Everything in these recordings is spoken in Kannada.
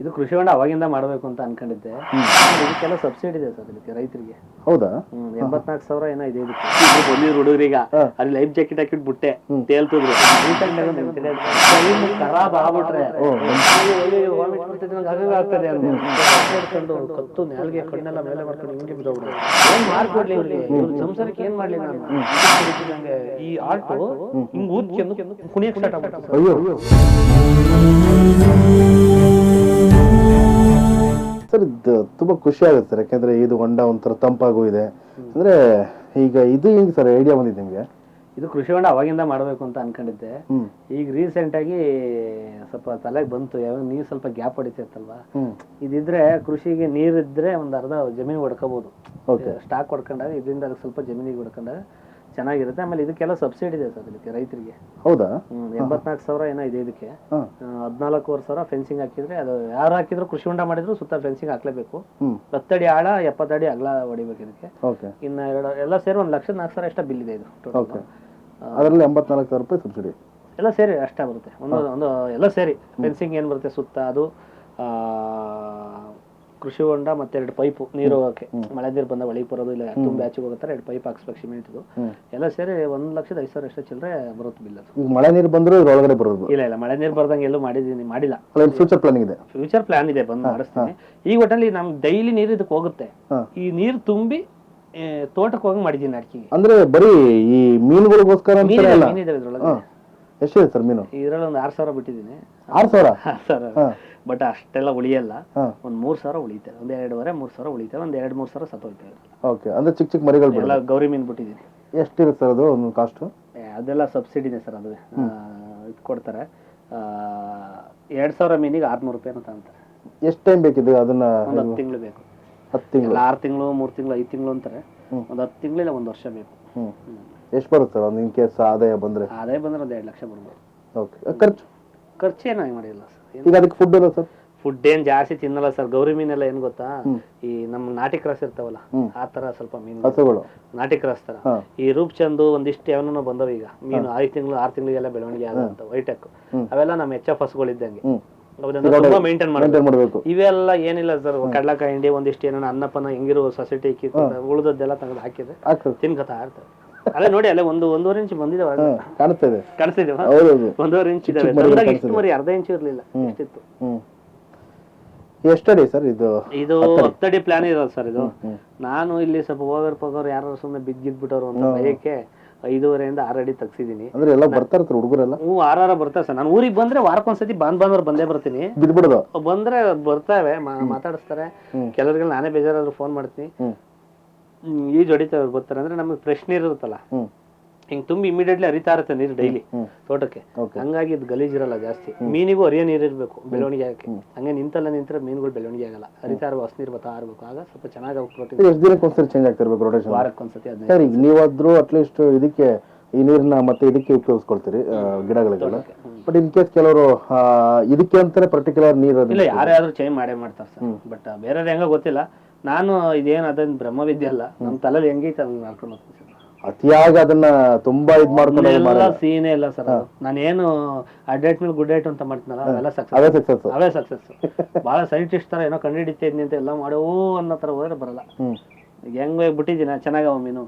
ಇದು ಕೃಷಿ ಹೊಂಡ ಅವಾಗಿಂದ ಮಾಡಬೇಕು ಅಂತ ಅನ್ಕೊಂಡಿದ್ದೆ. ಇದಕ್ಕೆಲ್ಲ ಸಬ್ಸಿಡಿ ಇದೆ ಸರ್ ಇದಕ್ಕೆ ರೈತರಿಗೆ. ಹೌದಾ? ಎಂಬತ್ನಾಲ್ಕು ಸಾವಿರ ಏನೋ ಇದೆ ಇದಕ್ಕೆ. ಬಂದಿದ್ರು ಹುಡುಗರೀಗ ಅಲ್ಲಿ ಲೈಫ್ ಜಾಕೆಟ್ ಹಾಕಿಟ್ ಬಿಟ್ಟೆ ತೇಲ್ತಿದ್ರು. ಖರಾಬ್ ಆಗ್ಬಿಟ್ರೆ. ಆಗ್ತದೆ. ಹಿಡ್ಕೊಂಡು ಕತ್ತು ನಾಲ್ಗೆ ಕಣ್ಣೆಲ್ಲ ಮೇಲೆ ಮಾಡ್ಕೊಂಡು ಹಿಂಗೆ ಬಿದ್ದೋಗ್ಬಿಡು ಏನ್ ಮಾಡ್ಕೊಡ್ಲಿ ಇವ್ರಿಗೆ? ಇವ್ರ ಸಂಸಾರಕ್ಕೆ ಏನ್ ಮಾಡ್ಲಿ ನಾನು? ನಂಗೆ ಈ ಆರ್ಟ್ ಹಿಂಗ್ ಊದ್ಕೊಂಡು ಕುಣಿಯಕ್ ಸ್ಟಾರ್ಟ್ ಆಗ್ಬಿಟ್ಟು ಅಯ್ಯೋ. ಸರ್ ಇದು ತುಂಬಾ ಖುಷಿ ಆಗುತ್ತೆ ಸರ್ ಯಾಕಂದ್ರೆ ಇದು ಹೊಂಡ ಒಂಥರ ತಂಪಾಗೂ ಇದೆ. ಅಂದ್ರೆ ಈಗ ಇದು ಹೆಂಗ್ ಸರ್ ಐಡಿಯಾ ಬಂದಿದೆ ನಿಮ್ಗೆ? ಇದು ಕೃಷಿ ಹೊಂಡ ಅವಾಗಿಂದ ಮಾಡಬೇಕು ಅಂತ ಅನ್ಕೊಂಡಿದ್ದೆ. ಈಗ ರೀಸೆಂಟ್ ಆಗಿ ಸ್ವಲ್ಪ ತಲೆಗೆ ಬಂತು ಯಾವಾಗ ನೀರು ಸ್ವಲ್ಪ ಗ್ಯಾಪ್ ಹೊಡಿತೈತಲ್ವಾ? ಇದ್ರೆ ಇದಿದ್ರೆ ಕೃಷಿಗೆ ನೀರಿದ್ರೆ ಒಂದ್ ಅರ್ಧ ಜಮೀನು ಹೊಡ್ಕೋಬಹುದು ಸ್ಟಾಕ್ ಹೊಡ್ಕೊಂಡಾಗ ಇದರಿಂದ ಸ್ವಲ್ಪ ಜಮೀನಿಗೆ ಹೊಡ್ಕೊಂಡಾಗ ಚೆನ್ನಾಗಿರುತ್ತೆ. ಆಮೇಲೆ ಇದಕ್ಕೆಲ್ಲ ಸಬ್ಸಿಡಿ ಇದೆ ಸರ್ ಇದಕ್ಕೆ ರೈತರಿಗೆ. ಹೌದಾ? ಎಂಬತ್ನಾಲ್ಕು ಸಾವಿರ ಏನೋ ಇದೆ ಇದಕ್ಕೆ. ಹದಿನಾಲ್ಕೂವರೆ ಸಾವಿರ ಫೆನ್ಸಿಂಗ್ ಹಾಕಿದ್ರೆ ಅದು ಯಾರು ಹಾಕಿದ್ರು ಕೃಷಿ ಹೊಂಡ ಮಾಡಿದ್ರು ಸುತ್ತ ಫೆನ್ಸಿಂಗ್ ಹಾಕ್ಲೇಬೇಕು. ಹತ್ತಡಿ ಆಳ ಎಪ್ಪತ್ತಡಿ ಅಗಲ ಹೊಡಿಬೇಕು ಇದಕ್ಕೆ. ಇನ್ನು ಎರಡು ಎಲ್ಲ ಸೇರಿ ಒಂದು ಲಕ್ಷದ ನಾಲ್ಕು ಸಾವಿರ ಎಷ್ಟ ಬಿಲ್ ಇದೆ ಇದು ಟೋಟಲ್ ಅದರಲ್ಲಿ ಎಂಬತ್ನಾಲ್ಕು ಸಾವಿರ ರೂಪಾಯಿ ಸಬ್ಸಿಡಿ ಎಲ್ಲ ಸೇರಿ ಅಷ್ಟೇ ಬರುತ್ತೆ. ಒಂದು ಒಂದು ಎಲ್ಲ ಸೇರಿ. ಫೆನ್ಸಿಂಗ್ ಏನು ಬರುತ್ತೆ ಸುತ್ತ ಅದು ಕೃಷಿ ಹೊಂಡ ಮತ್ತೆ ಎರಡು ಪೈಪ್ ನೀರು ಹೋಗಕ್ಕೆ. ಮಳೆ ನೀರು ಬಂದ ಒಳಗೆ ಬರೋದು ಇಲ್ಲ ತುಂಬಾ ಆಚೆಗೆ ಹೋಗುತ್ತಾರೆ ಎರಡು ಪೈಪ್ ಹಾಕ್ಸ್ಬೇಕು ಸಿಮೆಂಟ್ದು. ಎಲ್ಲ ಸೇರಿ ಒಂದ್ ಲಕ್ಷದ ಐದು ಸಾವಿರ ಅಷ್ಟೇ ಚಿಲ್ಲರೆ ಬರುತ್ತೆ ಬಿಲ್ ಅದು. ಈಗ ಮಳೆ ನೀರು ಬಂದರೂ ಇದ್ರೊಳಗಡೆ ಬರೋದು. ಇಲ್ಲ ಇಲ್ಲ ಮಳೆ ನೀರು ಬರ್ದಂಗೆ ಎಲ್ಲೂ ಮಾಡಿದೀನಿ ಮಾಡಿಲ್ಲ. ಅಲ್ಲ ಫ್ಯೂಚರ್ ಪ್ಲಾನಿಂಗ್ ಇದೆ. ಫ್ಯೂಚರ್ ಪ್ಲಾನ್ ಇದೆ ಬಂದು ಮಾಡಿಸ್ತೀನಿ. ಈ ಒಟ್ಟಲ್ಲಿ ನಮ್ಗೆ ಡೈಲಿ ನೀರು ಇದಕ್ಕೆ ಹೋಗುತ್ತೆ. ಈ ನೀರು ತುಂಬಿ ಆ, ತೋಟಕ್ಕೆ ಹೋಗಿ ಮಾಡಿದ್ದೀನಿ ಅಡಿಕೆಗೆ. ಅಂದ್ರೆ ಬರೀ ಈ ಮೀನುಗಳಿಗೋಸ್ಕರ ಅಂತ ಮೀನಿದೆ ಅಲ್ಲ? ಮೀನಿದೆ ಇದ್ರೊಳಗೆ. ಎಷ್ಟಿದೆ ಸರ್ ಮೀನು? ಇದ್ರಲ್ಲಿ ಒಂದು ಆರು ಸಾವಿರ ಬಿಟ್ಟಿದ್ದೀನಿ. ಆರು ಸಾವಿರ? ಸರ್. ಬಟ್ ಅಷ್ಟೆಲ್ಲ ಉಳಿಯಲ್ಲ. ಒಂದು ಮೂರ್ ಸಾವಿರ ಉಳಿತೆ ಒಂದ್ ಎರಡುವರೆ ಮೂರ್ ಸಾವಿರ ಉಳಿತೆ ಒಂದ್ ಎರಡ್ ಮೂರ್ ಸಾವಿರ ಸತ್ತೋಗ್ತೇವೆ ಓಕೆ. ಅಂದ್ರೆ ಚಿಕ್ಕ ಚಿಕ್ಕ ಮರಿಗಳು ಎಲ್ಲ ಗೌರಿ ಮೀನ್ ಬಿಟ್ಟಿದ್ದೀನಿ. ಎಷ್ಟಿರುತ್ತೆ ಸರ್ ಅದು ಒಂದು ಕಾಸ್ಟ್ ಅದೆಲ್ಲ ಸಬ್ಸಿಡಿನೇ ಸರ್ ಅದು. ಇದು ಕೊಡ್ತಾರೆ. ಎರಡ್ ಸಾವಿರ ಮೀನಿಗೆ ಆರ್ನೂರು ರೂಪಾಯಿ ಅಂತ ಅಂತಾರೆ ಎಷ್ಟು ಟೈಮ್ ಬೇಕಿದೆ ಅದನ್ನ ಒಂದು ಹತ್ತು ತಿಂಗಳು ಬೇಕು. ಹತ್ತು ತಿಂಗಳು. ಆರು ತಿಂಗಳು ಮೂರು ತಿಂಗಳು ಐದು ತಿಂಗಳು ಅಂತಾರೆ. ಒಂದು ಹತ್ತು ತಿಂಗಳು ಇಲ್ಲ ಒಂದ್ ವರ್ಷ ಬೇಕು. ಎಷ್ಟು ಬರುತ್ತೆ ಸರ್ ಒಂದು ಇನ್ ಕೇಸ್ ಆದಾಯ ಬಂದ್ರೆ? ಆದಾಯ ಬಂದ್ರೆ ಒಂದ್ ಎರಡು ಲಕ್ಷ ಬರ್ಬೋದು. ಓಕೆ ಖರ್ಚು? ಖರ್ಚೇನು ಮಾಡಿಲ್ಲ ಸರ್. ಈಗ ಅದಕ್ಕೆ ಫುಡ್ ಸರ್? ಫುಡ್ ಏನ್ ಜಾಸ್ತಿ ತಿನ್ನಲ್ಲ ಸರ್. ಗೌರಿ ಮೀನೆಲ್ಲ ಏನ್ ಗೊತ್ತಾ? ಈ ನಮ್ ನಾಟಿ ಕ್ರಾಸ್ ಇರ್ತಾವಲ್ಲ. ಆ ತರ ಸ್ವಲ್ಪ ಮೀನು. ಹಸುಗಳು. ನಾಟಿ ಕ್ರಾಸ್ ತರ. ಈ ರೂಪ್ ಚಂದು ಒಂದಿಷ್ಟು ಯಾವನೋ ಬಂದವ ಈಗ. ಮೀನು ಐದು ತಿಂಗಳು ಆರು ತಿಂಗಳಿಗೆಲ್ಲ ಬೆಳವಣಿಗೆ ಆದಂತ ವೈಟೆಕ್. ಅವೆಲ್ಲ ನಮ್ಮ ಎಚ್ ಎಫ್ ಹಸುಗಳಿದ್ದಂಗೆ ತುಂಬಾ ಮೇಂಟೈನ್ ಮಾಡಬೇಕು. ಇವೆಲ್ಲ ಏನಿಲ್ಲ ಸರ್. ಕಡಲಕಾಯಿ ಹಿಂಡಿ ಒಂದಿಷ್ಟು ಏನೋ ಅನ್ನಪನ ಹೆಂಗಿರೋ ಸೊಸೈಟಿ ಉಳಿದದ್ದೆಲ್ಲ ತೆಗೆದು ಹಾಕಿದ್ರೆ ತಿನ್ಕತಾ ಇರ್ತವೆ ಅಲ್ಲೇ ನೋಡಿ ಅಲ್ಲ ಒಂದು ಒಂದೂವರೆ ಇಂಚ್ ಬಂದಿದಾವ ಕಾಣಿಸ್ತದೆ. ಕಾಣಿಸ್ತಿದೀವ ಹೌದೌದು. ಒಂದೂವರೆ ಇಂಚ್ ಇದಾವೆ. ತಂದಾಗ ಇಷ್ಟು. ಮರಿ ಅರ್ಧ ಇಂಚ್ ಇರ್ಲಿಲ್ಲ ಎಷ್ಟಿತ್ತು? ಹ್ಮ್. ಎಷ್ಟಡಿ ಸರ್ ಇದು? ಇದು ಹತ್ತಡಿ ಪ್ಲಾನ್ ಇರೋದು ಸರ್ ಇದು. ನಾನು ಇಲ್ಲಿ ಸ್ವಲ್ಪ ಹೋಗೋರ್ ಪಗೋರ್ ಯಾರು ಸುಮ್ಮನೆ ಬಿದ್ದಿದ್ಬಿಟ್ಟವ್ರು ಅಂತ ಭಯಕ್ಕೆ ಐದೂವರೆಯಿಂದ ಆರು ಅಡಿ ತೆಗ್ಸಿದೀನಿ. ಅಂದ್ರೆ ಎಲ್ಲ ಬರ್ತಾ ಇರ್ತಾರೆ ಹುಡುಗರೆಲ್ಲ? ಹ್ಞೂ ಆರಾರ ಬರ್ತಾರೆ ಸರ್. ನಾನು ಊರಿಗೆ ಬಂದ್ರೆ ವಾರಕ್ಕೊಂದ್ಸತಿ ಬಾನ್ ಬಂದವ್ರು ಬಂದೇ ಬರ್ತೀನಿ. ಬಿದ್ಬಿಡೋದು? ಬಂದ್ರೆ ಬರ್ತಾವೆ ಮಾ- ಮಾತಾಡಿಸ್ತಾರೆ. ಕೆಲವ್ರಿಗೆ ನಾನೇ ಬೇಜಾರಾದ್ರೂ ಫೋನ್ ಮಾಡ್ತೀನಿ. ಈಜು ಹೊಡಿತಾರೆ ಗೊತ್ತಾರ. ಬರ್ತಾರೆ ಅಂದ್ರೆ ನಮಗೆ ಫ್ರೆಶ್ ನೀರ್ ಇರುತ್ತಲ್ಲ? ಹಿಂಗ್ ತುಂಬಿ ಇಮಿಡಿಯೇಟ್ಲಿ ಹರಿತಾ ಇರುತ್ತೆ ನೀರು ಡೈಲಿ ತೋಟಕ್ಕೆ. ಹಂಗಾಗಿ ಇದು ಗಲೀಜಿರಲ್ಲ ಜಾಸ್ತಿ. ಮೀನಿಗೂ ಹರಿಯೋ ನೀರು ಇರಬೇಕು ಬೆಳವಣಿಗೆ ಆಗಕ್ಕೆ. ಹಂಗೆ ನಿಂತಲ್ಲ ನಿಂತ್ರ ಮೀನುಗಳು ಬೆಳವಣಿಗೆ ಆಗಲ್ಲ. ಹರಿತಾ ಇರುವ ಹೊಸ ನೀರು ಬರ್ತಾ ಇರ್ಬೇಕು ಆಗ ಸ್ವಲ್ಪ ಚೆನ್ನಾಗಿ ಹೋಗ್ಬೇಕು ಎಷ್ಟು ದಿನಕ್ಕೆ ಒಂದ್ಸರಿ ಚೇಂಜ್ ಆಗ್ತಿರ್ಬೇಕು ರೊಟೇಷನ್ ವಾರಕ್ಕೊಂದ್ಸತಿ ಅದನ್ನ ನೀವಾದ್ರೂ ಅಟ್ಲೀಸ್ಟ್ ಇದಕ್ಕೆ ಈ ನೀರನ್ನ ಮತ್ತೆ ಇದಕ್ಕೆ ಉಪಯೋಗಿಸ್ಕೊಳ್ತೀರಿ ಗಿಡಗಳಿಗೆಲ್ಲ. ಬಟ್ ಇನ್ ಕೇಸ್ ಕೆಲವರು ಇದಕ್ಕೆ ಅಂತಾನೆ ಪರ್ಟಿಕ್ಯುಲರ್ ನೀರು ಇಲ್ಲ ಯಾರೇ ಆದ್ರೂ ಚೇಂಜ್ ಮಾಡೇ ಮಾಡ್ತಾರೆ ಸರ್. ಬಟ್ ಬೇರೆ ಹೆಂಗ ಗೊತ್ತಿಲ್ಲ. ನಾನು ಇದೇನು ಅದನ್ನ ಬ್ರಹ್ಮವಿದ್ಯೆ ಅಲ್ಲ ನಮ್ಮ ತಲೆಯಲ್ಲಿ ಹೆಂಗೈತೆ ಅದನ್ನ ಮಾಡ್ಕೊಂಡು ಹೋಗ್ತೀನಿ ಸರ್. ಅತಿಯಾಗಿ ಅದನ್ನ ತುಂಬಾ ಇದ್ ಮಾಡ್ಕೊಂಡು ಎಲ್ಲ ಸೀನೇ ಇಲ್ಲ ಸರ್ ನಾನೇನು ಅಡ್ಡೇಟ್ ಮೇಲೆ ಗುಡ್ ಡೇಟ್ ಅಂತ ಮಾಡ್ತೀನಲ್ಲ ಅವೆಲ್ಲ ಸಕ್ಸಸ್ ಅವೇ ಸಕ್ಸಸ್ ಅವೇ ಸಕ್ಸಸ್ ಬಹಳ ಸೈಂಟಿಸ್ಟ್ ತರ ಏನೋ ಕಂಡುಹಿಡಿತಾ ಇದ್ನಿ ಅಂತ ಎಲ್ಲ ಮಾಡೋ ಅನ್ನೋ ತರ ಹೋದ್ರೆ ಬರಲ್ಲ. ಹ್ಮ್. ಈಗ ಹೆಂಗ್ ಬಿಟ್ಟಿದ್ದೀನಿ ಚೆನ್ನಾಗವ ಮೀನು?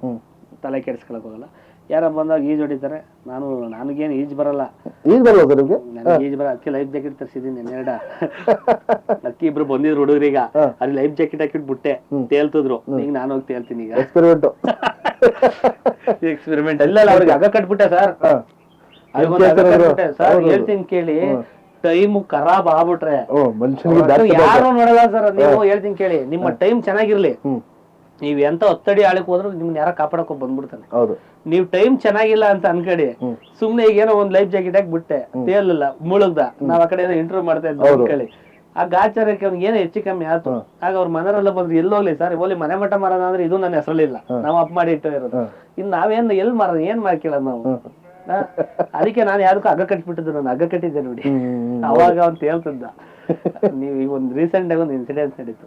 ತಲೆ ಕೆಡಿಸ್ಕೊಳಕ್ ಹೋಗಲ್ಲ. ಯಾರ ಬಂದಾಗ ಈಜ್ ಹೊಡಿತಾರೆ. ನಾನು ನನಗೇನು ಈಜ್ ಬರಲ್ಲ. ಈಜ್ ಬರಲ್ಲ ಸರ್ ನಿಮ್ಗೆ? ನನಗೆ ಈಜ್ ಬರ ಅದಕ್ಕೆ ಲೈಫ್ ಜಾಕೆಟ್ ತರಿಸಿದ್ದೀನಿ ನೆರಡ ಅದಕ್ಕೆ ಇಬ್ರು ಬಂದಿದ್ರು ಹುಡುಗರೀಗ ಅಲ್ಲಿ ಲೈಫ್ ಜಾಕೆಟ್ ಹಾಕಿಟ್ ಬಿಟ್ಟೆ. ತೇಲ್ತಿದ್ರು. ಈಗ ನಾನು ಹೋಗಿ ತೇಲ್ತೀನಿ ಈಗ. ಎಕ್ಸ್ಪೆರಿಮೆಂಟ್ ಎಕ್ಸ್ಪೆರಿಮೆಂಟ್ ಇಲ್ಲ ಅವ್ರಿಗೆ ಅಗ ಕಟ್ಬಿಟ್ಟೆ ಸರ್. ಸರ್. ಹೇಳ್ತೀನಿ ಕೇಳಿ. ಟೈಮ್ ಖರಾಬ್ ಆಗ್ಬಿಟ್ರೆ. ಯಾರು ನೋಡಲ್ಲ ಸರ್. ನೀವು ಹೇಳ್ತೀನಿ ಕೇಳಿ. ನಿಮ್ಮ ಟೈಮ್ ಚೆನ್ನಾಗಿರ್ಲಿ. ನೀವ್ ಎಂತ ಒತ್ತಡಿ ಆಳಕ್ ಹೋದ್ರು ನಿಮ್ನ ಯಾರ ಕಾಪಾಡಕ್ ಬಂದ್ಬಿಡ್ತಾನೆ. ಹೌದು. ನೀವ್ ಟೈಮ್ ಚೆನ್ನಾಗಿಲ್ಲ ಅಂತ ಅನ್ಕಡಿ ಸುಮ್ನೆ ಈಗ ಏನೋ ಒಂದ್ ಲೈಫ್ ಜಾಕೆಟ್ ಹಾಕಿ ಬಿಟ್ಟೆ ತೇಲಲ್ಲ ಮುಳುಗ್ದ. ನಾವ್ ಆ ಕಡೆ ಏನೋ ಇಂಟರ್ವ್ಯೂ ಮಾಡ್ತಾ ಇದ್ವಿ ಕೇಳಿ ಆ ಗಾಚಾರಕ್ಕೆ ಅವ್ನಿಗೆ ಏನೋ ಹೆಚ್ಚು ಕಮ್ಮಿ ಆಯ್ತು. ಆಗ ಅವ್ರ ಮನೆಯವರೆಲ್ಲ ಬಂದ್ರು ಎಲ್ಲೋಗ್ಲಿ ಸರ್? ಓಲಿ ಮನೆ ಮಠ ಮಾರೋಣ ಅಂದ್ರೆ ಇದು ನನ್ನ ಹೆಸರಲ್ಲಿಲ್ಲ ನಾವ್ ಅಪ್ ಮಾಡಿ ಇಟ್ಟು ಇರೋದು. ಇನ್ ನಾವೇನ್ ಎಲ್ ಮರ ಏನ್ ಮಾಡ್ಕೇಳೋದು ನಾವು? ಅದಕ್ಕೆ ನಾನು ಯಾವ್ದಕ್ಕೂ ಹಗ್ಗ ಕಟ್ಬಿಟ್ಟಿದ್ರು ನಾನು ಹಗ್ಗ ಕಟ್ಟಿದ್ದೆ ನೋಡಿ. ಅವಾಗ ಅವ್ನ್ ತೇಲ್ತಿದ್ದ ನೀವ್ ಈಗ ಒಂದ್ ರೀಸೆಂಟ್ ಆಗಿ ಒಂದು ಇನ್ಸಿಡೆನ್ಸ್ ನಡೀತು.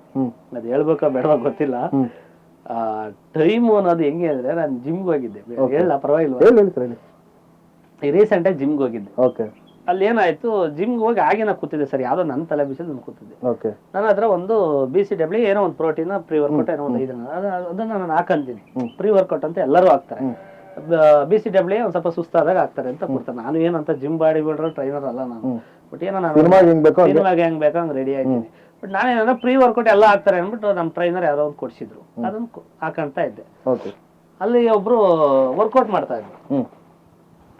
ಅದ್ ಹೇಳ್ಬೇಕೋ ಬೇಡವಾ ಗೊತ್ತಿಲ್ಲ. ಟೈಮ್ ಅನ್ನೋದು ಹೆಂಗೆ ಅಂದ್ರೆ ನಾನು ಜಿಮ್ಗೆ ಹೋಗಿದ್ದೆ. ಹೇಳಲ್ಲ ಪರವಾಗಿಲ್ಲ ರೀಸೆಂಟ್ ಆಗಿ ಜಿಮ್ಗೆ ಹೋಗಿದ್ದೆ. ಓಕೆ. ಅಲ್ಲಿ ಏನಾಯ್ತು ಜಿಮ್ಗೆ ಹೋಗಿ ಹಾಗೆ ನಾ ಕೂತಿದ್ದೆ ಸರ್ ಯಾವ್ದೋ ನನ್ನ ತಲೆ ಬಿಸಿಲು ನಾನು ಕೂತಿದ್ದೆ. ಓಕೆ. ನನ್ನ ಹತ್ರ ಒಂದು ಬಿ ಸಿ ಡಬ್ಲ್ಯೂ ಏನೋ ಒಂದು ಪ್ರೋಟೀನ್ ಪ್ರೀ ವರ್ಕೌಟ್ ಏನೋ ಒಂದು ಇದನ್ನ ಅದನ್ನ ನಾನು ಹಾಕಂತೀನಿ. ಪ್ರೀ ವರ್ಕೌಟ್ ಅಂತ ಎಲ್ಲರೂ ಹಾಕ್ತಾರೆ. ಬಿ ಸಿ ಡಬ್ಲ್ಯೂ ಒಂದ್ ಸ್ವಲ್ಪ ಸುಸ್ತಾದಾಗ ಹಾಕ್ತಾರೆ ಅಂತ ಕೊಡ್ತಾರೆ. ನಾನು ಏನಂತ ಜಿಮ್ ಬಾಡಿ ಬಿಲ್ಡರ್ ಟ್ರೈನರ್ ಅಲ್ಲ ನಾನು. ಬಟ್ ಏನೋ ನಾನು ಹೆಂಗ್ ಬೇಕೋ ಹಂಗೆ. ಹೆಂಗ್ ಬೇಕೋ ಹಂಗ್ ರೆಡಿ ಆಯ್ತೀನಿ ಬಟ್ ನಾನೇನೋ ಪ್ರೀ ವರ್ಕೌಟ್ ಎಲ್ಲ ಹಾಕ್ತಾರೆ ಅಂದ್ಬಿಟ್ಟು ನಮ್ಮ ಟ್ರೈನರ್ ಯಾರೋ ಒಂದು ಕೊಡ್ಸಿದ್ರು. ಅದನ್ನ ಹಾಕಂತ ಇದ್ದೆ. ಓಕೆ ಅಲ್ಲಿ ಒಬ್ರು ವರ್ಕೌಟ್ ಮಾಡ್ತಾ ಇದ್ರು. ಹ್ಮ್.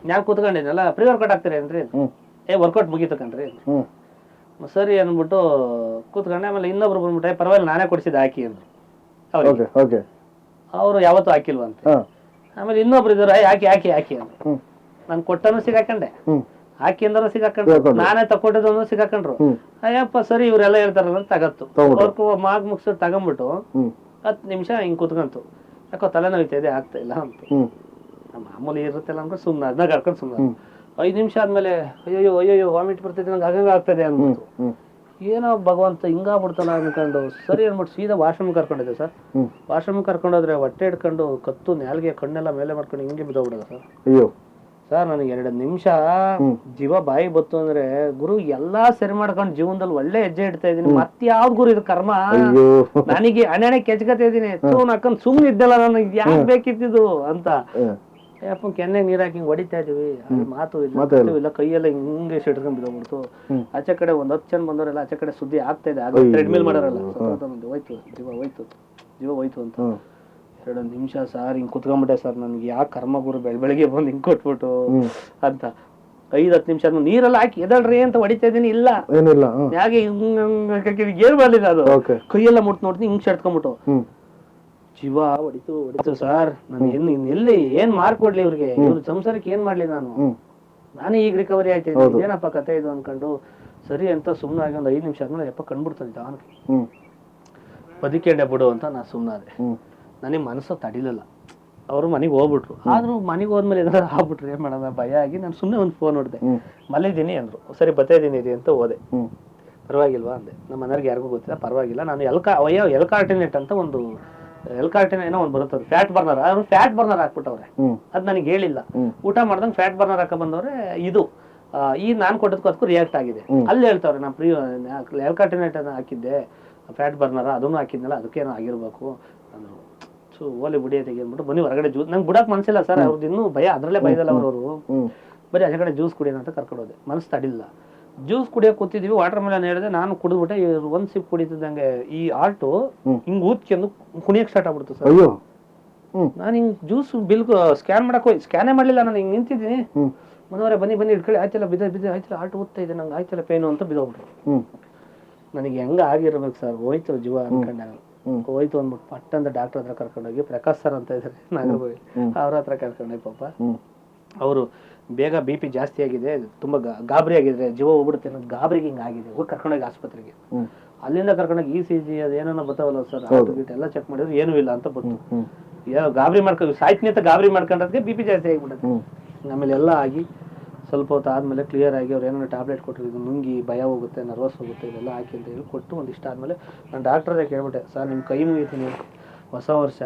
ನಾನು ಕೂತ್ಕೊಂಡಿದ್ನಲ್ಲ ಪ್ರೀ ವರ್ಕೌಟ್ ಆಗ್ತಾರೆ ಏನ್ರಿ? ಏ ವರ್ಕೌಟ್ ಮುಗಿತು ಕಣ್ರಿ. ಹ್ಮ್. ಸರಿ ಅಂದ್ಬಿಟ್ಟು ಕೂತ್ಕೊಂಡೆ ಆಮೇಲೆ ಇನ್ನೊಬ್ರು ಬಂದ್ಬಿಟ್ಟೆ ಪರವಾಗಿಲ್ಲ ನಾನೇ ಕೊಡಿಸಿದ್ದು ಹಾಕಿ ಅಂದ್ರು. ಅವ್ರಿಗೆ. ಓಕೆ ಓಕೆ ಅವರು ಯಾವತ್ತೂ ಹಾಕಿಲ್ವಂತೆ. ಹಾ. ಆಮೇಲೆ ಇನ್ನೊಬ್ರು ಇದ್ರು "ಏ, ಹಾಕಿ ಹಾಕಿ ಹಾಕಿ ಅಂದ್ರು. ಹ್ಮ್. ನಾನು ಕೊಟ್ಟನು ಸಿಗಾಕಂಡೆ. ಹ್ಮ್. ಹಾಕಿ ಅಂದ್ರು ಸಿಗಾಕೊಂಡ್ರು. ನಾನೇ ತಕೊಂಡಿದ್ ಸಿಗಾಕೊಂಡ್ರು. ಸಿಗಾಕಂಡ್ರು ಅಯ್ಯಪ್ಪ ಸರಿ ಇವರೆಲ್ಲ ಹೇಳ್ತಾರಲ್ಲ ಅಂತ ತಗತ್ತು. ವರ್ಕ್ ಮಾಗ್ ಮುಗಿಸ್ ತಗೊಂಡ್ಬಿಟ್ಟು ಹತ್ ಹತ್ತು ನಿಮಿಷ ಹಿಂಗ್ ಕುತ್ಕಂತು. ಯಾಕೋ ತಲೆ ನೋಯ್ತಾ ಇದೆ ಆಗ್ತಾ ಇಲ್ಲ ಅಂತ. ಮಾಮೂಲಿ ಇರುತ್ತಲ್ಲ ಅಂದ್ರೆ ಸುಮ್ಮನೆ ಅದನ್ನ ಕರ್ಕೊಂಡು ಸುಮ್ಮನೆ ಐದ್ ನಿಮಿಷ ಆದ್ಮೇಲೆ ಅಯ್ಯೋ ಅಯ್ಯೋ ವಾಮಿಟ್ ಬರ್ತೈತೆ ನಂಗೆ ಆಗಂಗ ಆಗ್ತದೆ ಹ್ಮ್ ಏನೋ ಭಗವಂತ ಹಿಂಗಾಗ್ಬಿಡ್ತಾನ ಅನ್ಕೊಂಡು ಸರಿ ಅನ್ಬಿಟ್ಟು ಸೀದಾ ವಾಶ್ರೂಮ್ ಕರ್ಕೊಂಡಿದ್ದೆ ಸರ್. ವಾಶ್ರೂಮ್ ಕರ್ಕೊಂಡೋದ್ರೆ ಹೊಟ್ಟೆ ಹಿಡ್ಕೊಂಡು ಕತ್ತು ನಾಲ್ಗೆ ಕಣ್ಣೆಲ್ಲ ಮೇಲೆ ಮಾಡ್ಕೊಂಡು ಹಿಂಗೆ ಬಿದ್ದೋಗ್ಬಿಡೋದ ಸರ್. ಅಯ್ಯೋ. ಸರ್ ನನಗೆ ಎರಡು ನಿಮಿಷ. ಜೀವ ಬಾಯಿ ಬತ್ತು ಅಂದ್ರೆ ಗುರು ಎಲ್ಲಾ ಸರಿ ಮಾಡ್ಕೊಂಡು ಜೀವನದಲ್ಲಿ ಒಳ್ಳೆ ಹೆಜ್ಜೆ ಇಡ್ತಾ ಇದೀನಿ ಮತ್ತೆ ಯಾವ್ ಗುರು ಇದು ಕರ್ಮ? ನನಗೆ ಹಣೆಣೆ ಕೆಚ್ಕತಾ ಇದೀನಿ ತೂನ್ ಹಾಕೊಂಡ್ ಸುಮ್ನೆ ಇದ್ದಲ್ಲ ನನಗೆ. ಯಾಕೆ ಬೇಕಿತ್ತಿದ್ದು ಅಂತ. ಯಾಪ ಯಪ್ಪ ಕೆನ್ನೆ ನೀರ್ ಹಾಕಿ ಹಿಂಗ್ ಹೊಡಿತಾ ಇದೀವಿ. ಮಾತು ಇಲ್ಲ ಇಲ್ಲ. ಕೈಯೆಲ್ಲ ಹಿಂಗೆ ಸಿಡ್ಕೊಂಡ್ ಬಿದ್ದೋಗ್ಬಿಡ್ತು. ಆಚೆ ಕಡೆ ಒಂದ್ ಹತ್ತು ಜನ ಬಂದವರೆಲ್ಲ ಆಚೆ ಕಡೆ ಸುದ್ದಿ ಆಗ್ತಾ ಇದೆ. ಟ್ರೆಡ್ ಟ್ರೆಡ್ಮಿಲ್ ಮಾಡೋರಲ್ಲ. ಹೋಯ್ತು ಜೀವ ಹೋಯ್ತು. ಜೀವ ಹೋಯ್ತು ಅಂತ. ಎರಡು ನಿಮಿಷ ಸರ್ ಹಿಂಗ್ ಕುತ್ಕೊಂಡ್ಬಿಟ್ಟೆ ಸರ್ ನನಗೆ ಯಾ ಕರ್ಮ ಗುರು ಬೆಳ ಬೆಳಿಗ್ಗೆ ಬಂದು ಹಿಂಗೆ ಕೊಟ್ಬಿಟ್ಟು ಅಂತ. ಐದ್ ಹತ್ತು ನಿಮಿಷ ನೀರೆಲ್ಲ ಹಾಕಿ ಎದಳ್ರಿ ಅಂತ ಹೊಡಿತಾ ಇದೀನಿ ಇಲ್ಲ. ಏನಿಲ್ಲ ಹಾಗೆ ಏನ್ ಮಾಡ್ಲಿಲ್ಲ ಅದು. ಕೈಯೆಲ್ಲ ಮುಟ್ ನೋಡ್ತೀನಿ ಹಿಂಗ್ ಹ್ಮ್. ಜೀವ ಹೊಡಿತು ಹೊಡಿತು ಸರ್. ನಾನು ಎಲ್ಲಿ ಇನ್ ಎಲ್ಲಿ ಏನ್ ಮಾರ್ಕೊಡ್ಲಿ ಇವ್ರಿಗೆ? ಇವ್ರ ಸಂಸಾರಕ್ಕೆ ಏನ್ ಮಾಡ್ಲಿ ನಾನು? ನಾನೇ ಈಗ ರಿಕವರಿ ಆಯ್ತೇನೆ ಏನಪ್ಪ ಕತೆ ಇದು ಅನ್ಕೊಂಡು ಸರಿ ಅಂತ ಸುಮ್ಮನೆ ಆಗಿ ಒಂದು ಐದು ನಿಮಿಷ ಆದ್ಮೇಲೆ ಯಪ್ಪ ಕಂಡ್ಬಿಡ್ತಾನೆ ಹ್ಮ್. ಬದುಕೇಂಡೆ ಬಿಡು ಅಂತ ನಾ ಸುಮ್ಮನಾದೆ ನನಗೆ ಮನಸ್ಸು ತಡಿಲಿಲ್ಲ. ಅವರು ಮನೆಗೆ ಹೋಗ್ಬಿಟ್ರು. ಆದ್ರೂ ಮನೆಗೆ ಹೋದ್ಮೇಲೆ ಏನಾದ್ರು ಆಗ್ಬಿಟ್ರು ಏನ್ ಮಾಡೋಣ ಭಯ ಆಗಿ ನಾನು ಸುಮ್ಮನೆ ಒಂದು ಫೋನ್ ಹೊಡೆದೆ ಮಲ್ಲಿದ್ದೀನಿ ಅಂದ್ರು. ಸರಿ ಬರ್ತಾ ಇದ್ದೀನಿ ಇರಿ ಅಂತ ಹೋದೆ. ಪರವಾಗಿಲ್ವಾ ಅಂದೆ. ನಮ್ಮ ಮನೆಯವ್ರಿಗೆ ಯಾರಿಗೂ ಗೊತ್ತಿಲ್ಲ ಪರವಾಗಿಲ್ಲ. ನಾನು ಎಲ್ಕಾ ಅಯ್ಯೋ ಎಲ್ ಕಾರ್ಟಿನೇಟ್ ಅಂತ ಒಂದು ಎಲ್ಕಾರ್ಟಿನ ಏನೋ ಒಂದು ಬರುತ್ತೆ ಫ್ಯಾಟ್ ಬರ್ನರ್ ಅವ್ರು ಫ್ಯಾಟ್ ಬರ್ನರ್ ಹಾಕ್ಬಿಟ್ಟವ್ರೆ. ಅದು ನನಗೆ ಹೇಳಿಲ್ಲ. ಊಟ ಮಾಡ್ದಂಗೆ ಫ್ಯಾಟ್ ಬರ್ನರ್ ಹಾಕ ಬಂದವ್ರೆ ಇದು. ಈ ನಾನು ಕೊಟ್ಟದಕ್ಕೂ ಅದಕ್ಕೂ ರಿಯಾಕ್ಟ್ ಆಗಿದೆ. ಅಲ್ಲಿ ಹೇಳ್ತಾವ್ರೆ ನಾನು ಪ್ರೀ ಎಲ್ ಕಾರ್ಟಿನೇಟ್ ಅನ್ನ ಹಾಕಿದ್ದೆ. ಫ್ಯಾಟ್ ಬರ್ನರ್ ಅದನ್ನು ಹಾಕಿದ್ನಲ್ಲ ಅದಕ್ಕೇನೋ ಆಗಿರ್ಬೇಕು. ನಾನು ಸೊ ಓಲಿ ಬುಡಿ ತೆಗೆದ್ಬಿಟ್ಟು ಬನ್ನಿ ಹೊರಗಡೆ ಜ್ಯೂಸ್ ನಂಗೆ ಬಿಡಕ್ ಮನ್ಸಿಲ್ಲ ಸರ್ ಅವ್ರದ್ದು ಇನ್ನೂ ಭಯ ಅದ್ರಲ್ಲೇ ಭಯದಲ್ಲ ಅವರು ಬರೀ ಆಚೆ ಕಡೆ ಜ್ಯೂಸ್ ಕುಡಿಯೋಣ ಅಂತ ಕರ್ಕೊಂಡೋದೆ. ಮನಸ್ಸು ತಡಿಲ್ಲ. ಜ್ಯೂಸ್ ಕುಡಿಯೋಕೆ ಕೂತಿದ್ವಿ ವಾಟರ್ ಮೆಲನ್ ಹೇಳಿದೆ ನಾನು ಕುಡಿದ್ಬಿಟ್ಟೆ ಒಂದು ಸಿಪ್ ಕುಡಿತಿದ್ದಂಗೆ ಈ ಆಲ್ಟು ಹಿಂಗೆ ಊದ್ಕೊಂಡು ಕುಣಿಯಕ್ ಸ್ಟಾರ್ಟ್ ಆಗ್ಬಿಡ್ತು ಸರ್. ಅಯ್ಯೋ. ನಾನು ಹಿಂಗೆ ಜ್ಯೂಸ್ ಬಿಲ್ ಸ್ಕ್ಯಾನ್ ಮಾಡಕ್ಕೆ ಹೋಗಿ ಸ್ಕ್ಯಾನೇ ಮಾಡಲಿಲ್ಲ ನಾನು ಹಿಂಗೆ ನಿಂತಿದ್ದೀನಿ. ಮನವರೇ ಬನ್ನಿ ಬನ್ನಿ ಇಟ್ಕೊಳ್ಳಿ. ಆಯ್ತಲ್ಲ ಬಿದ್ದ ಬಿದ್ದ ಆಯ್ತಲ್ಲ ಆಲ್ಟು ಓದ್ತಾ ಇದೆ ನಂಗೆ ಆಯ್ತಲ್ಲ ಪೇನು ಅಂತ ಬಿದ್ದೋಗ್ಬಿಟ್ರು. ನನಗೆ ಹೆಂಗ ಆಗಿರ್ಬೇಕು ಸರ್ ಹೋಯ್ತು ಜೀವ ಅನ್ಕೊಂಡೆ ನಾನು. ಹೋಯ್ತು ಅಂದ್ಬಿಟ್ಟು ಪಟ್ಟ ಅಂತ ಡಾಕ್ಟರ್ ಹತ್ರ ಕರ್ಕೊಂಡೋಗಿ ಪ್ರಕಾಶ್ ಸರ್ ಅಂತ ಇದ್ದಾರೆ ನಾಗರಬಾವಿ. ಅವ್ರ ಹತ್ರ ಕರ್ಕೊಂಡೋಗಿ ಪಾಪ. ಅವರು ಬೇಗ ಬಿ ಪಿ ಜಾಸ್ತಿ ಆಗಿದೆ ತುಂಬಾ ಗಾಬರಿ ಆಗಿದ್ರೆ ಜೀವ ಹೋಗ್ಬಿಡುತ್ತೆ ಅನ್ನೋದು ಗಾಬರಿಗೆ ಹಿಂಗೆ ಆಗಿದೆ. ಹೋಗಿ ಕರ್ಕೊಂಡೋಗಿ ಆಸ್ಪತ್ರೆಗೆ. ಅಲ್ಲಿಂದ ಕರ್ಕೊಂಡೋಗಿ ಇ ಸಿ ಜಿ ಅದು ಏನೇನೋ ಬರ್ತಾವಲ್ಲ ಸರ್ ಎಲ್ಲ ಚೆಕ್ ಮಾಡಿದ್ರು ಏನೂ ಇಲ್ಲ ಅಂತ ಬಂತು. ಗಾಬರಿ ಮಾಡ್ಕೊಂಡು ಸಾಯ್ತೀನಿ ಅಂತ ಗಾಬರಿ ಮಾಡ್ಕೊಂಡ್ರೆ ಬಿ ಪಿ ಜಾಸ್ತಿ ಆಗಿಬಿಡುತ್ತೆ. ಆಮೇಲೆ ಎಲ್ಲ ಆಗಿ ಸ್ವಲ್ಪ ಹೊತ್ತು ಆದ್ಮೇಲೆ ಕ್ಲಿಯರ್ ಆಗಿ ಅವ್ರು ಏನೋ ಟ್ಯಾಬ್ಲೆಟ್ ಕೊಟ್ಟರು ಇದು ನುಂಗಿ ಭಯ ಹೋಗುತ್ತೆ ನರ್ವಸ್ ಹೋಗುತ್ತೆ ಇದೆಲ್ಲ ಹಾಕಿ ಅಂತ ಹೇಳಿ ಕೊಟ್ಟು ಒಂದಿಷ್ಟು ಆದ್ಮೇಲೆ ನಾನು ಡಾಕ್ಟ್ರೇ ಕೇಳ್ಬಿಟ್ಟೆ ಸರ್ ನಿಮ್ಮ ಕೈ ಮುಗಿತೀನಿ ಹೊಸ ವರ್ಷ.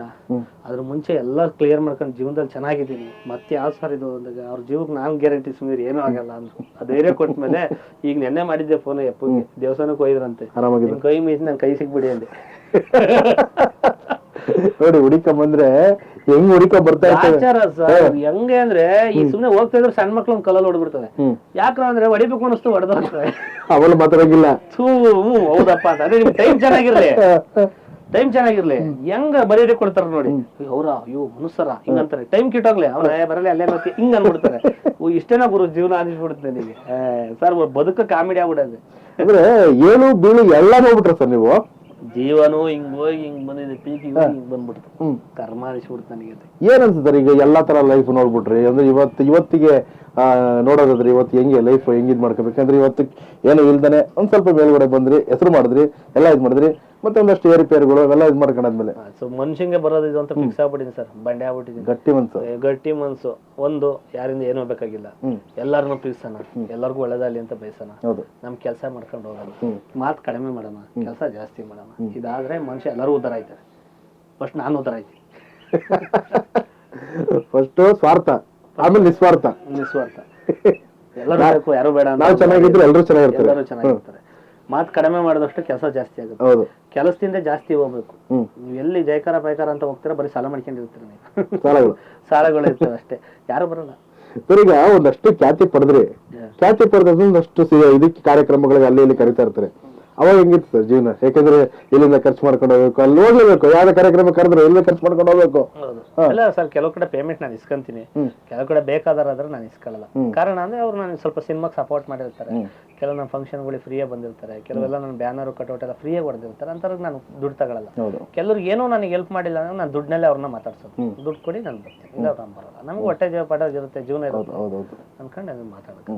ಅದ್ರ ಮುಂಚೆ ಎಲ್ಲ ಕ್ಲಿಯರ್ ಮಾಡ್ಕೊಂಡು ಜೀವನದಲ್ಲಿ ಚೆನ್ನಾಗಿದ್ದೀನಿ. ಮತ್ತೆ ಯಾವ ಸರ್ ಇದು? ಅಂದಾಗ ಅವ್ರ ಜೀವಕ್ಕೆ ನಾನು ಗ್ಯಾರಂಟಿ ಸುಮ್ಮನೆ ಏನೂ ಆಗಲ್ಲ ಅಂದ್ರು. ಧೈರ್ಯ ಕೊಟ್ಮೇಲೆ ಈಗ ನೆನ್ನೆ ಮಾಡಿದ್ದೆ ಫೋನ್ ಎಪ್ಪಗೆ. ದೇವಸ್ಥಾನಕ್ಕೆ ಹೋಯ್ದ್ರಂತೆ ಕೈ ಮೀಸಿ ನನ್ ಕೈ ಸಿಗ್ಬಿಡಿ ಅಂದೆ. ನೋಡಿ ಹುಡುಕ ಬಂದ್ರೆ ಹೆಂಗ್ ಹುಡುಕ ಬರ್ತಾ ಇರ್ತದೆ ಹೆಂಗೆ ಅಂದ್ರೆ ಈ ಸುಮ್ನೆ ಹೋಗ್ತಾ ಇದ್ರೆ ಸಣ್ಣ ಮಕ್ಳು ಕಲಲ್ ಕಲ್ಲಲ್ಲಿ ಹ್ಮ್. ಯಾಕ್ರ ಅಂದ್ರೆ ಹೊಡಿಬೇಕು ಅನ್ನಿಸ್ತು ಹೊಡೆದೋಗ್ತವೆ ಅವಳು ಮಾತಾಡಂಗಿಲ್ಲ. ಸೂ ಹೌದಪ್ಪ ಅಂತ. ಅದೇ ನಿಮ್ ಟೈಮ್ ಚೆನ್ನಾಗಿರ್ಲಿ. ಟೈಮ್ ಚೆನ್ನಾಗಿರ್ಲಿ. ಹೆಂಗ ಬರೀರಿ ಕೊಡ್ತಾರ ನೋಡಿ. ಅವ್ರ ಅಯ್ಯೋ ಮನುಷ್ಯರ. ಹಿಂಗಂತಾರೆ. ಟೈಮ್ ಕಿಟ್ಟೋಗ್ಲಿ. ಅವ್ರ ಬರಲಿ ಅಲ್ಲೇ ಬರ್ತಿ ಹಿಂಗ ಅನ್ಬಿಡ್ತಾರೆ. ಓ ಇಷ್ಟೇನ ಗುರು ಜೀವನ ಅನಿಸ್ಬಿಡುತ್ತೆ ನಿಮಗೆ ಸರ್ ಬದುಕ ಕಾಮಿಡಿ ಆಗ್ಬಿಡೋದು. ಅಂದ್ರೆ ಏಳು ಬೀಳು ಎಲ್ಲ ಹೋಗ್ಬಿಟ್ರ ಸರ್ ನೀವು? ಜೀವನು ಹಿಂಗ್ ಹೋಗಿ ಹಿಂಗ್ ಬಂದಿದೆ ಪೀಕ್ ಹೋಗಿ ಬಂದ್ಬಿಡ್ತು. ಹ್ಮ್. ಕರ್ಮ ಅನಿಸ್ಬಿಡ್ತು ನನಗೆ. ಏನ್ ಅನ್ಸುತ್ತೆ ಈಗ ಎಲ್ಲಾ ತರ ಲೈಫ್ ನೋಡ್ಬಿಟ್ರಿ? ಅಂದ್ರೆ ಇವತ್ತು ಇವತ್ತಿಗೆ ಆ, ನೋಡೋದಾದ್ರೆ ಇವತ್ತು ಹೆಂಗೆ ಲೈಫ್ ಹೆಂಗ್ ಇದ್ ಮಾಡ್ಕೋಬೇಕಂದ್ರೆ ಇವತ್ತು ಏನು ಇಲ್ದಾನೆ ಒಂದ್ ಸ್ವಲ್ಪ ಮೇಲ್ಗಡೆ ಬಂದ್ರಿ ಹೆಸರು ಮಾಡಿದ್ರಿ ಎಲ್ಲ ಇದ್ ಮಾಡಿದ್ರಿ ಮತ್ತೆ ಒಂದಷ್ಟು ಏರಿಪೇರುಗಳು ಅವೆಲ್ಲ ಇದು ಮಾಡ್ಕೊಂಡಾದ್ಮೇಲೆ. ಸೊ ಮನುಷ್ಯಂಗೆ ಬರೋದು ಇದು ಅಂತ ಫಿಕ್ಸ್ ಆಗ್ಬಿಟ್ಟಿದೆ ಸರ್ ಬಂಡೆ ಆಗ್ಬಿಟ್ಟಿದ್ದೀನಿ ಗಟ್ಟಿ ಮನ್ಸು. ಗಟ್ಟಿ ಮನ್ಸು. ಒಂದು ಯಾರಿಂದ ಏನೂ ಬೇಕಾಗಿಲ್ಲ. ಎಲ್ಲಾರನ್ನು ಪ್ರೀತಿಸೋಣ ಎಲ್ಲರಿಗೂ ಒಳ್ಳೇದಾಗಲಿ ಅಂತ ಬಯಸೋಣ. ಹೌದು. ನಮ್ ಕೆಲಸ ಮಾಡ್ಕೊಂಡು ಹೋಗೋಣ ಮಾತು ಕಡಿಮೆ ಮಾಡೋಣ ಕೆಲಸ ಜಾಸ್ತಿ ಮಾಡೋಣ. ಇದಾದ್ರೆ ಮನುಷ್ಯ ಎಲ್ಲರೂ ಉದ್ದಾರ ಆಯ್ತಾರೆ. ಫಸ್ಟ್ ನಾನು ಉದ್ದಾರ ಆಯ್ತೀನಿ. ಫಸ್ಟ್ ಸ್ವಾರ್ಥ ಆಮೇಲೆ ನಿಸ್ವಾರ್ಥ. ನಿಸ್ವಾರ್ಥ. ಎಲ್ಲರೂ ಬೇಕು ಯಾರು ಬೇಡ ನಾವು ಚೆನ್ನಾಗಿದ್ರೆ ಎಲ್ಲರೂ ಚೆನ್ನಾಗಿರ್ತಾರೆ. ಎಲ್ಲರೂ ಚೆನ್ನಾಗಿರ್ತಾರೆ. ಮಾತು ಕಡಿಮೆ ಮಾಡಿದಷ್ಟು ಕೆಲಸ ಜಾಸ್ತಿ ಆಗುತ್ತೆ. ಹೌದು. ಕೆಲಸದಿಂದ ಜಾಸ್ತಿ ಹೋಗ್ಬೇಕು. ನೀವು ಎಲ್ಲಿ ಜಯಕಾರ ಪಯಕಾರ ಅಂತ ಹೋಗ್ತೀರಾ ಬರೀ ಸಾಲ ಮಾಡ್ಕೊಂಡಿರ್ತೀರ ನೀವು. ಸಾಲಗಳು. ಸಾಲಗಳು ಇರ್ತವೆ ಅಷ್ಟೇ. ಯಾರು ಬರಲ್ಲ. ಸರ್ ಈಗ ಒಂದಷ್ಟು ಖ್ಯಾತಿ ಪಡೆದ್ರಿ ಖ್ಯಾತಿ ಪಡೆದ ಒಂದಷ್ಟು ಇದಕ್ಕೆ ಕಾರ್ಯಕ್ರಮಗಳಿಗೆ ಅಲ್ಲಿ ಇಲ್ಲಿ ಕರಿತಾ ಇರ್ತಾರೆ. ಅವಾಗ ಹೆಂಗಿತ್ತು ಸರ್ ಜೀವನ? ಯಾಕಂದ್ರೆ ಇಲ್ಲಿಂದ ಖರ್ಚು ಮಾಡ್ಕೊಂಡು ಹೋಗ್ಬೇಕು? ಅಲ್ಲಿ ಹೋಗ್ಲೇಬೇಕು. ಯಾವ ಕಾರ್ಯಕ್ರಮ ಕರೆದ್ರೆ ಎಲ್ಲ ಖರ್ಚು ಮಾಡ್ಕೊಂಡು ಹೋಗ್ಬೇಕು? ಇಲ್ಲ ಸರ್ ಕೆಲವು ಕಡೆ ಪೇಮೆಂಟ್ ನಾನು ಇಸ್ಕೊಂತೀನಿ. ಕೆಲವು ಕಡೆ ಬೇಕಾದ್ರೆ ನಾನು ಇಸ್ಕೊಳ್ಳಲ್ಲ ಕಾರಣ ಅಂದ್ರೆ ಅವ್ರು ನಾನು ಸ್ವಲ್ಪ ಸಿನಿಮಾಗೆ ಸಪೋರ್ಟ್ ಮಾಡಿರ್ತಾರೆ. ಕೆಲವು ನನ್ನ ಫಂಕ್ಷನ್ಗಳಿಗೆ ಫ್ರೀಯಾಗಿ ಬಂದಿರ್ತಾರೆ. ಕೆಲವೆಲ್ಲ ನನ್ನ ಬ್ಯಾನರ್ ಕಟೌಟ್ ಎಲ್ಲ ಫ್ರೀಯಾಗಿ ಹೊಡೆದಿರ್ತಾರೆ. ಅಂತಾರೆ ನಾನು ದುಡ್ಡು ತಗೊಳ್ಳಲ್ಲ ಕೆಲವ್ರಿಗೆ ಏನೋ ನನಗೆ ಹೆಲ್ಪ್ ಮಾಡಿಲ್ಲ ಅಂದ್ರೆ ನಾನು ದುಡ್ಡಲ್ಲೇ ಅವ್ರನ್ನ ಮಾತಾಡ್ಸೋದು. ದುಡ್ಡು ಕೊಡಿ ನಾನು ಬರ್ತೀನಿ. ಇಲ್ಲ ಅವ್ರು ಬರಲ್ಲ. ನಮ್ಗೆ ಹೊಟ್ಟೆ ಜೀವ ಪಡೋದು ಇರುತ್ತೆ ಜೀವನ ಹೌದು ಅನ್ಕೊಂಡು ಅದನ್ನ ಮಾತಾಡೋದು